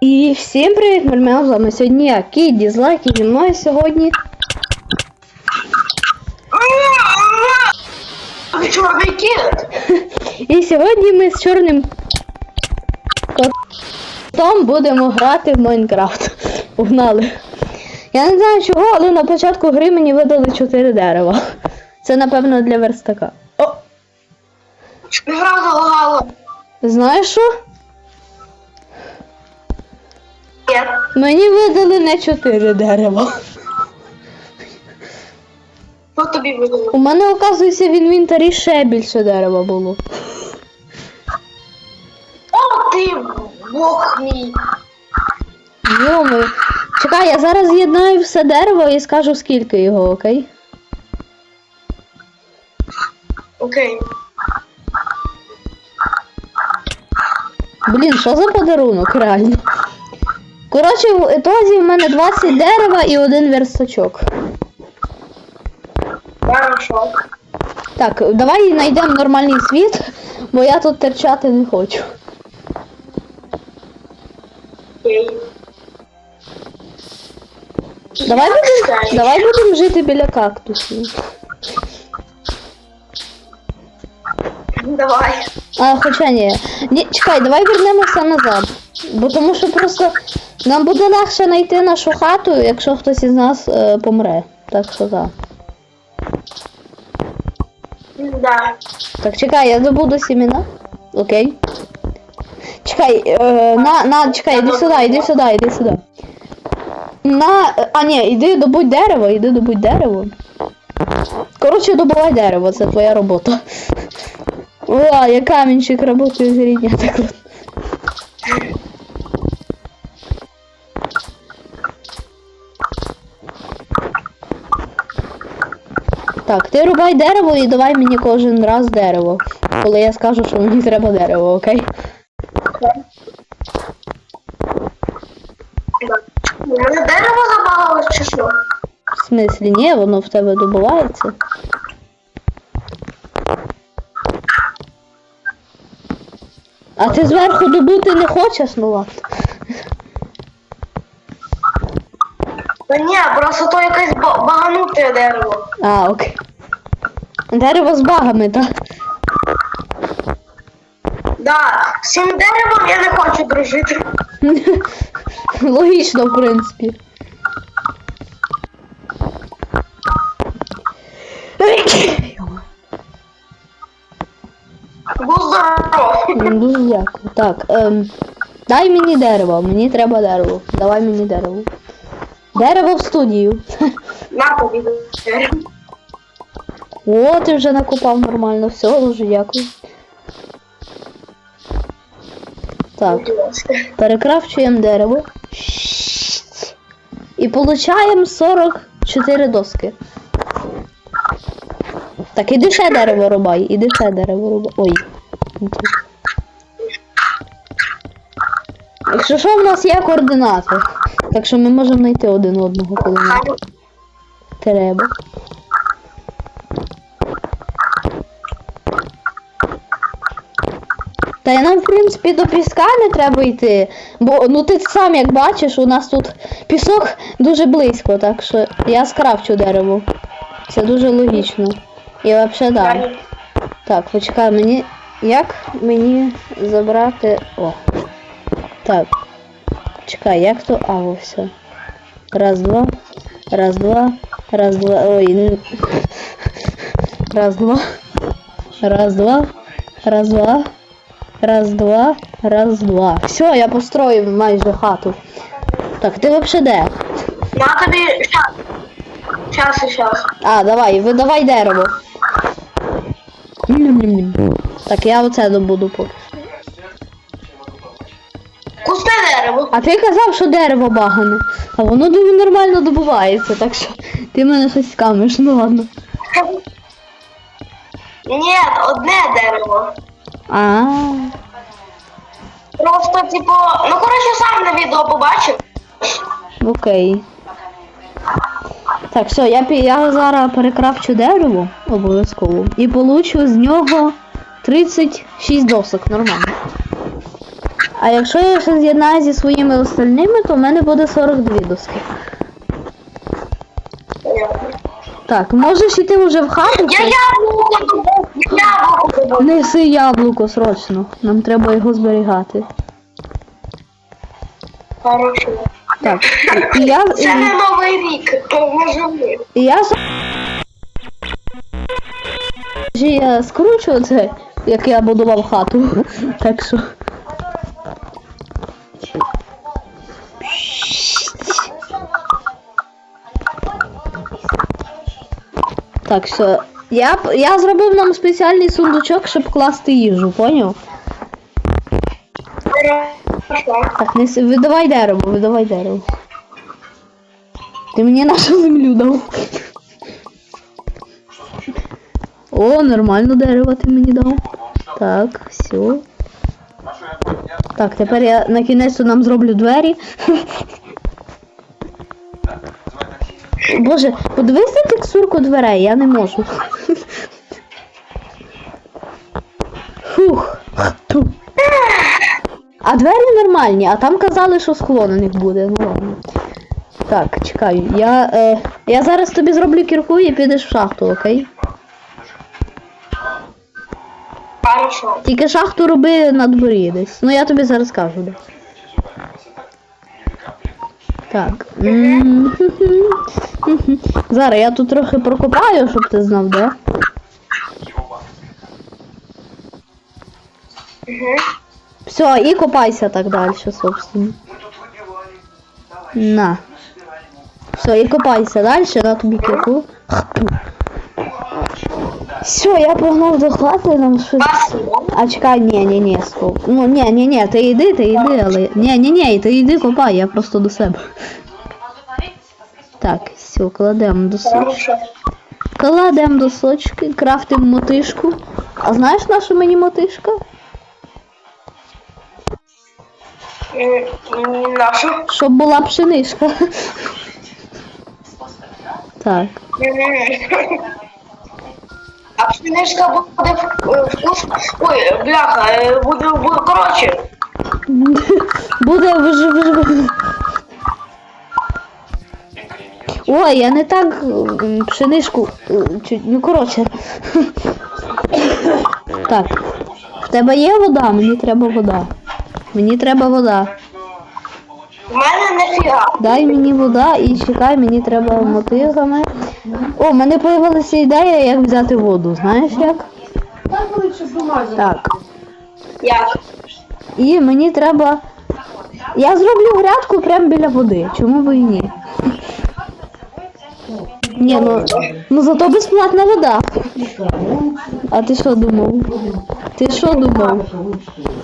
І всім привіт, Мельмел, з вами сьогодні я, Кіт, дізлайк, і зі мною сьогодні. Чорний кіт. І сьогодні ми з чорним котом будемо грати в Майнкрафт. Погнали. Я не знаю чого, але на початку гри мені видали 4 дерева. Це напевно для верстака. О, Гра залагала. знаєш що? Ні. Мені видали не 4 дерева. Що тобі видало? У мене, оказується, в інвентарі ще більше дерева було. О, ти бог мій. Йоми. Чекай, я зараз з'єднаю все дерево і скажу скільки його, окей? Окей. Блін, що за подарунок, реально? Коротше, в ітозі в мене 20 дерева і один верстачок. Хорошо. Так, давай знайдемо нормальний світ, бо я тут терчати не хочу. Давай будемо давай будем жити біля кактусів. Давай. А, хоча ні. Ні, чекай, давай вернемося назад. Бо тому що просто нам буде легше знайти нашу хату, якщо хтось із нас е, помре. Так що так. Да. Так, чекай, я добуду сімена. Окей. Чекай, е, на, на, чекай, іди сюди, іди сюди, іди сюди. На. А ні, іди добудь дерево, іди добудь дерево. Коротше, добувай дерево, це твоя робота. О, я камінчик працюю з рідня, так от. Так, ти рубай дерево і давай мені кожен раз дерево. Коли я скажу, що мені треба дерево, окей? У мене дерево забагалось чи що? В смислі, ні, воно в тебе добувається. А ти зверху добути не хочеш, ну ладно. Та ні, просто то якесь ба- багануте дерево. А, окей. Дерево з багами, так? Да. З цим деревом я не хочу дружити. Логічно, в принципі. Будь здоров. М, Дуже дякую. Так, ем, дай мені дерево, мені треба дерево. Давай мені дерево. Дерево в студію. На тобі. О, ти вже накопав нормально. Все, дуже дякую. Так, перекрафчуємо дерево. І получаємо 44 доски. Так, іди ще дерево рубай, іди ще дерево рубай. Ой. Якщо що, в нас є координати. Так що ми можемо знайти один одного, коли нам треба. Та й нам, в принципі, до піска не треба йти. Бо ну ти сам як бачиш, у нас тут пісок дуже близько, так що я скрафчу дерево. Це дуже логічно. І взагалі да. Так, почекай, мені. Як мені забрати. О. Так. Чекай, як то. А, о, все. Раз, два. Раз, два. Раз, два. Ой. н- Раз, два. Раз, два. Раз, два. Раз, два. Раз, два. Все, я построїв майже хату. Так, ти взагалі де? На тобі щас. Щас і щас. А, давай, видавай дерево. Так, я оце добуду поки. А ти казав, що дерево багане. А воно дуже нормально добувається, так що ти мене щось скамиш, ну ладно. Ні, одне дерево. А, Просто, типу, ну коротше, сам на відео побачив. окей. Так, все, я, я зараз перекрафчу дерево обов'язково і получу з нього 36 досок, нормально. А якщо я ще з'єднаю зі своїми остальними, то в мене буде 42 доски. Так, можеш іти вже в хату? Я яблуко яблуко. Неси яблуко срочно. Нам треба його зберігати. Хорошо. Так. І я, Це не новий рік, то може і я Вже я скручу це, як я будував хату. Так що. Так, що. Я, я зробив нам спеціальний сундучок, щоб класти їжу, поняв? Так, не видавай дерево, видавай дерево. Ти мені нашу землю дав. О, нормально дерево ти мені дав. Так, все. Так, тепер я на кінець нам зроблю двері. Боже, подивись на текстурку дверей, я не можу. Фух. Ту. А двері нормальні, а там казали, що скло на них буде. Ну ладно. Так, чекаю. Я, е, я зараз тобі зроблю кірку і підеш в шахту, окей? Хорошо. Тільки шахту роби на дворі десь. Ну я тобі зараз кажу, де. Так. Зара, Зараз я тут трохи прокопаю, щоб ти знав, да? Все, і копайся так далі, собственно. На. Все, і копайся далі, на тобі кірку. Все, я погнав до хати, нам щось. А чекай, ні, ні, ні, стоп. Ну, ні, ні, ні, ти йди, ти йди, але. Ні, ні, ні, ти йди копай, я просто до себе. Так, все, кладемо до сочки. Кладемо до сочки, крафтимо мотишку. А знаєш наша мені мотишка? М, Нашу. Щоб була пшенишка. Так. А пшеничка буде в- е, вкус. Ой, бляха, е, буде, буде коротше. Буде вж вж. Ой, я не так пшенишку. е, чуть- Ну коротше. Так. В тебе є вода? Мені треба вода. Мені треба вода. В мене нефіга. Дай мені вода і чекай, мені треба мотигами. О, в мене появилася ідея, як взяти воду. Знаєш як? Так. Як? І мені треба. Я зроблю грядку прямо біля води. Чому би і ні? Ні, ну, ну зато безплатна вода. А ти що думав? Ти що думав?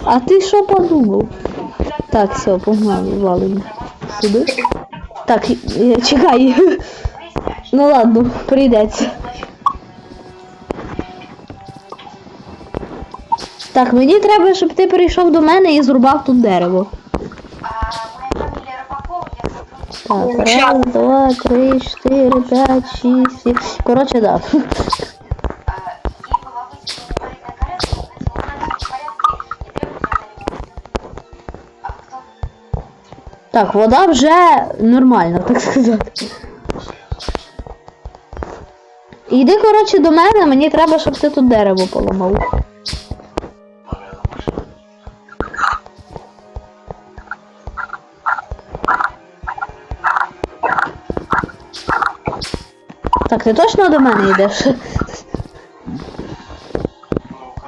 А ти що подумав? Так, все, погнали, валимо. Сюди. Так, чекай. Ну ладно, прийдеться. Так, мені треба, щоб ти прийшов до мене і зрубав тут дерево. Так, раз, два, три, чотири, п'ять, шість, сім. Коротше, да. Так, вода вже нормальна, так сказати. Іди, коротше, до мене, мені треба, щоб ти тут дерево поламав. Так, ти точно до мене йдеш?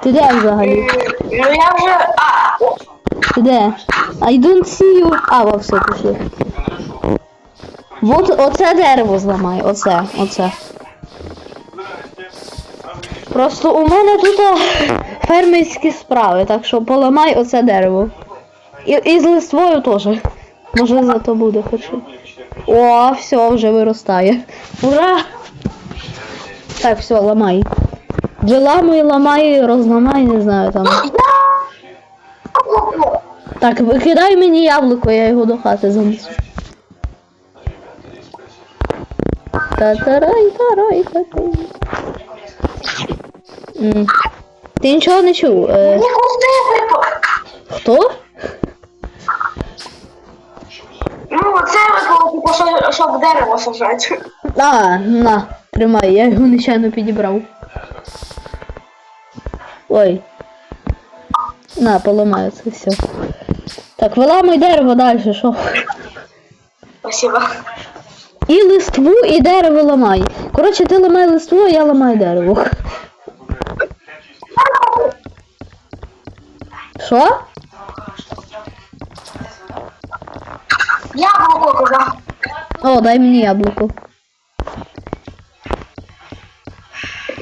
Ти де взагалі? Ну я вже. А, Ти де? I don't see you. А, во все пішли. Вот оце дерево зламай, оце, оце. Просто у мене тут фермерські справи, так що поламай оце дерево. І, і з листвою теж. Може зато буде хоч. О, все, вже виростає. Ура! Так, все, ламай. Виламуй, ламай, розламай, не знаю там. Так, викидай мені яблуко, я його до хати занесу. Та-тарай, тарай, тарай. М. Ти нічого не чув. Е, Мені хто? Ну, це випало, типу, щоб дерево сажати. А, на, тримай, я його нечайно підібрав. Ой. На, поламаю це все. Так, виламуй дерево далі, що? Спасибо. І листву, і дерево ламай. Коротше, ти ламай листву, а я ламаю дерево. Що? Яблуко казав. О, дай мені яблуко.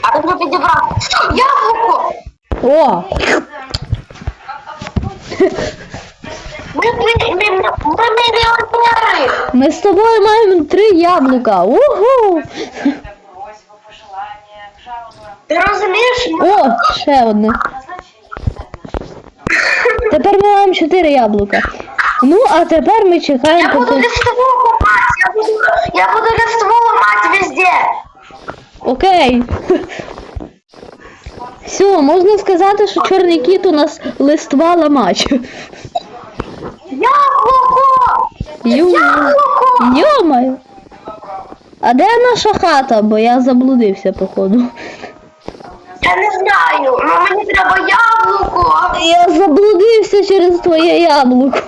А ти підібрав. Яблуко! О! Ми, ми, ми, ми мільйонери! Ми з тобою маємо три яблука. Угу! жалобы. Ти розумієш? О, ще одне. Тепер ми маємо чотири яблука. Ну, а тепер ми чекаємо. Я буду поки... листву ламати, я буду, я буду листву ламати везде. Окей. Все, можна сказати, що чорний кіт у нас листва ламач. Яблуко! Ю... Яблуко! Йомаю. А де наша хата? Бо я заблудився, походу. Я не знаю, але мені треба яблуко. Я заблудився через твоє яблуко.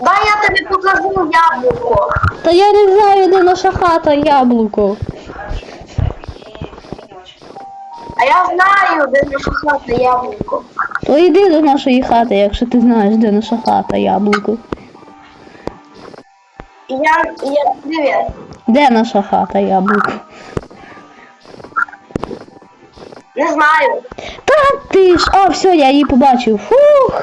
Дай я тобі покажу яблуко. Та я не знаю, де наша хата, яблуко. А я знаю, де наша хата яблуко. То йди до нашої хати, якщо ти знаєш, де наша хата, яблуко. Я, я, привіт. Де наша хата, яблуко? Не знаю. Та ти ж. А, все, я її побачив. Фух.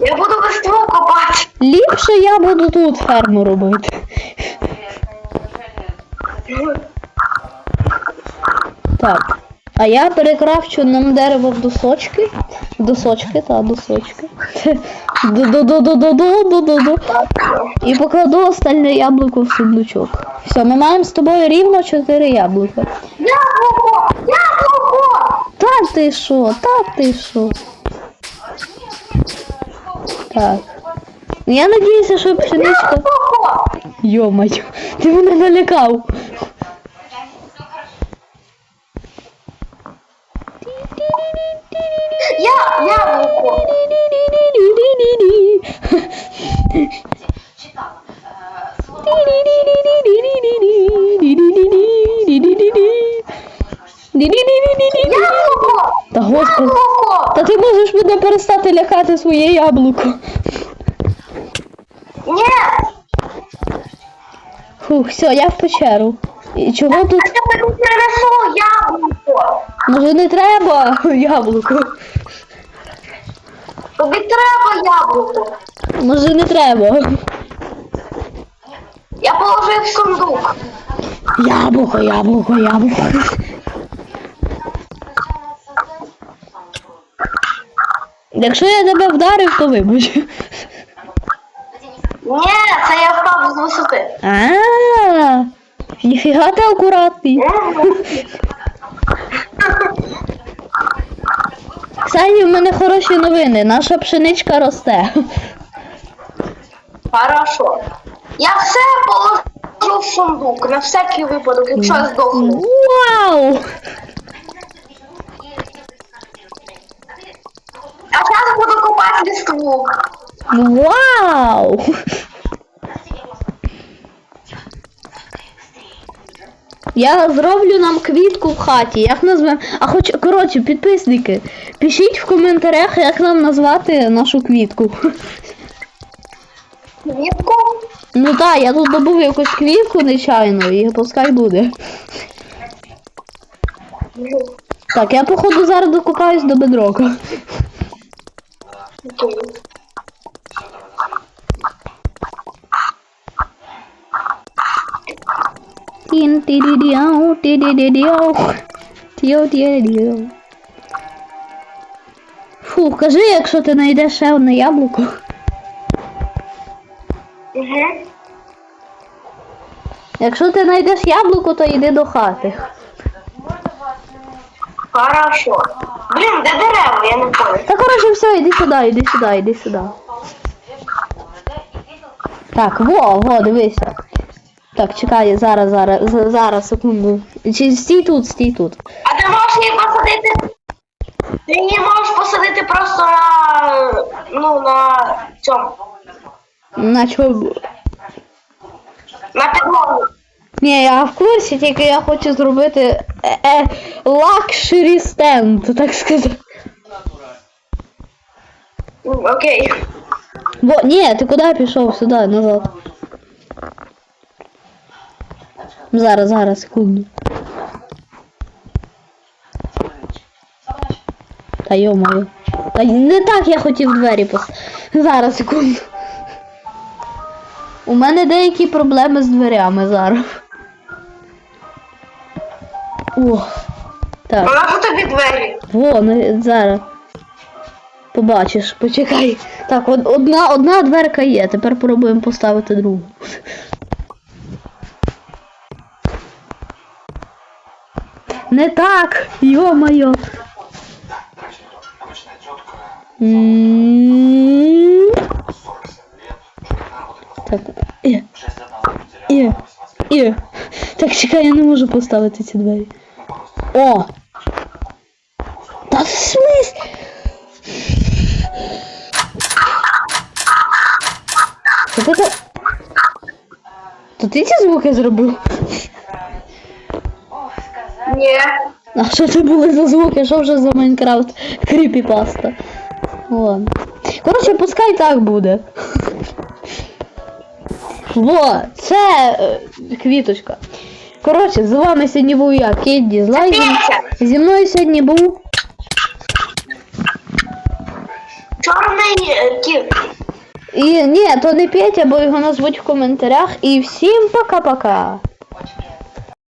Я буду листву копати. Ліпше я буду тут ферму робити. Так. А я перекрафчу нам дерево в досочки. Досочки, та досочки. І покладу остальне яблуко в сундучок. Все, ми маємо з тобою рівно 4 яблука. Яблуко! Яблуко! Та ти що, та ти що. Так. Я надіюся, що пшеничка. Йомаю, ти мене налякав. Я яблуко! читала Яблуко! Та господи. Яблуко! Та ти можеш мене перестати лякати своє яблуко. Ні! Фух, все, я в печеру. І чого тут? Я принесу яблуко! Може не треба яблуко? Тобі треба яблуко! Може не треба. Я положив сундук. Яблуко, яблуко, яблуко. Якщо я тебе вдарив, то вибач. Ні, це я впав з висоти. А, ніфіга ти акуратний. Кстати, в мене хороші новини. Наша пшеничка росте. Хорошо. Я все положу в сундук на всякий випадок, якщо я здохну. Вау! А зараз буду копати листву. Вау! Я зроблю нам квітку в хаті. Як назвемо? А хоч, коротше, підписники, пишіть в коментарях, як нам назвати нашу квітку. Квітку? Ну так, я тут добув якусь квітку нечайно і пускай буде. Так, я походу зараз докопаюсь до бедрока. Окей. Тін тірідіау, тірідіау. Тіо тірідіау. Фу, кажи, якщо ти знайдеш ще одне яблуко. Угу. Якщо ти знайдеш яблуко, то йди до хати. Хорошо. Блін, де дерева, я не понял. Та коротше, все, іди сюди, іди сюди, іди сюди. Так, во, во, дивися. Так, чекай, зараз, зараз, зараз, секунду. Чи стій тут, стій тут. А ти можеш її посадити? Ти її можеш посадити просто на. ну на цьому. На чому? На підлогу. Ні, я в курсі, тільки я хочу зробити е, е, лакшері стенд, так сказати. Окей. Бо, ні, ти куди пішов? Сюди, назад. Зараз, зараз, секунду. Та йо-моє. Та не так я хотів двері пос... Зараз, секунду. У мене деякі проблеми з дверями зараз. О. Так. Вона тобі двері. Во, ну зараз. Побачиш, почекай. Так, одна, одна дверка є, тепер пробуємо поставити другу. Не так! Йо-моє! Обычная тетка, М, 47 лет, жена, вот это Так, е, 6 лет назад е, е. Так, чекай, я не можу поставити ці двері. О! Та в? Що це? Ти ці звуки зробив? Ні. А що це були за звуки? Що вже за Майнкрафт? Кріпіпаста. Ладно. Коротше, пускай так буде. Во, це е, квіточка. Коротше, з вами сьогодні був я, Кідді з лайком. Зі мною сьогодні був. Чорний е, кіт. І ні, то не Петя, бо його назвуть в коментарях. І всім пока-пока.